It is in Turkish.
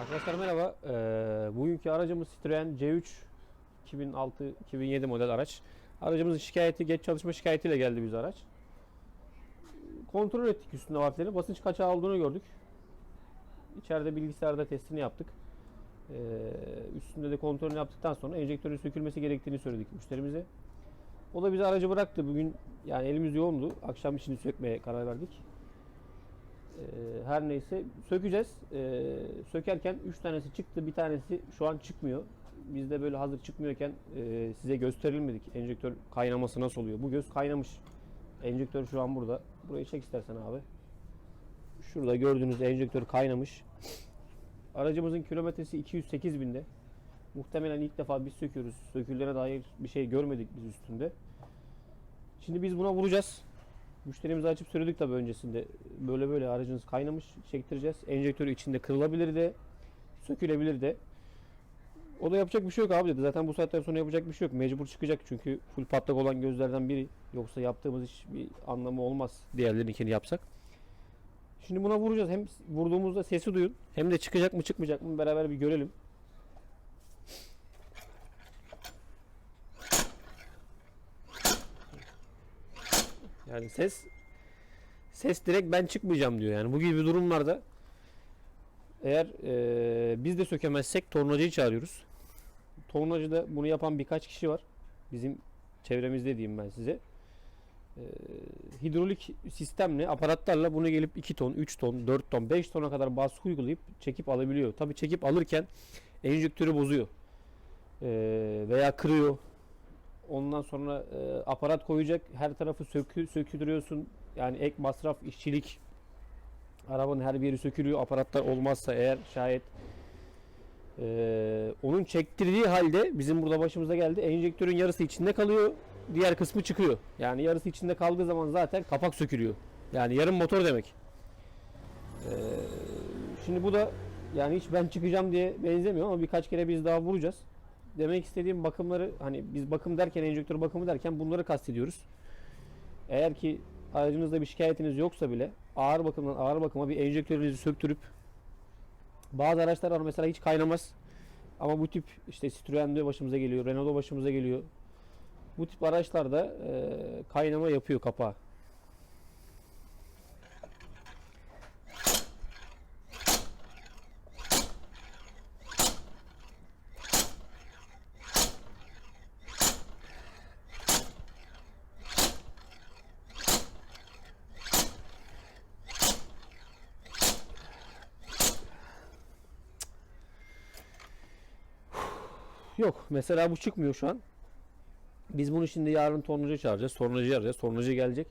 Arkadaşlar merhaba. Ee, bugünkü aracımız Citroen C3 2006-2007 model araç. Aracımızın şikayeti, geç çalışma şikayetiyle geldi bize araç. Kontrol ettik üstünde harfleri. Basınç kaçağı olduğunu gördük. İçeride bilgisayarda testini yaptık. Ee, üstünde de kontrolünü yaptıktan sonra enjektörün sökülmesi gerektiğini söyledik müşterimize. O da bize aracı bıraktı. Bugün yani elimiz yoğundu. Akşam için sökmeye karar verdik. Ee, her neyse sökeceğiz. Ee, sökerken 3 tanesi çıktı, bir tanesi şu an çıkmıyor. Biz de böyle hazır çıkmıyorken e, size gösterilmedik. Enjektör kaynaması nasıl oluyor? Bu göz kaynamış. Enjektör şu an burada. Burayı çek istersen abi. Şurada gördüğünüz enjektör kaynamış. Aracımızın kilometresi 208 binde. Muhtemelen ilk defa biz söküyoruz. Söküllere dair bir şey görmedik biz üstünde. Şimdi biz buna vuracağız. Müşterimize açıp söyledik tabii öncesinde. Böyle böyle aracınız kaynamış çektireceğiz. Enjektörü içinde kırılabilir de sökülebilir de. O da yapacak bir şey yok abi dedi. Zaten bu saatten sonra yapacak bir şey yok. Mecbur çıkacak çünkü full patlak olan gözlerden biri. Yoksa yaptığımız iş bir anlamı olmaz diğerlerinkini yapsak. Şimdi buna vuracağız. Hem vurduğumuzda sesi duyun. Hem de çıkacak mı çıkmayacak mı beraber bir görelim. Yani ses ses direkt ben çıkmayacağım diyor. Yani bu gibi durumlarda eğer e, biz de sökemezsek tornacıyı çağırıyoruz. Tornacıda bunu yapan birkaç kişi var. Bizim çevremizde diyeyim ben size. E, hidrolik sistemle, aparatlarla bunu gelip 2 ton, 3 ton, 4 ton, 5 tona kadar baskı uygulayıp çekip alabiliyor. Tabi çekip alırken enjektörü bozuyor. E, veya kırıyor. Ondan sonra e, aparat koyacak. Her tarafı sökü, söküdürüyorsun. Yani ek masraf, işçilik. Arabanın her bir yeri sökülüyor. Aparatlar olmazsa eğer şayet e, onun çektirdiği halde bizim burada başımıza geldi. Enjektörün yarısı içinde kalıyor. Diğer kısmı çıkıyor. Yani yarısı içinde kaldığı zaman zaten kapak sökülüyor. Yani yarım motor demek. E, şimdi bu da yani hiç ben çıkacağım diye benzemiyor ama birkaç kere biz daha vuracağız demek istediğim bakımları hani biz bakım derken enjektör bakımı derken bunları kastediyoruz. Eğer ki aracınızda bir şikayetiniz yoksa bile ağır bakımdan ağır bakıma bir enjektörünüzü söktürüp bazı araçlar var mesela hiç kaynamaz. Ama bu tip işte Citroen'de başımıza geliyor, Renault'da başımıza geliyor. Bu tip araçlarda e, kaynama yapıyor kapağı. Yok. Mesela bu çıkmıyor şu an. Biz bunu şimdi yarın tornacı çağıracağız. Tornacı arayacağız. Tornacı gelecek.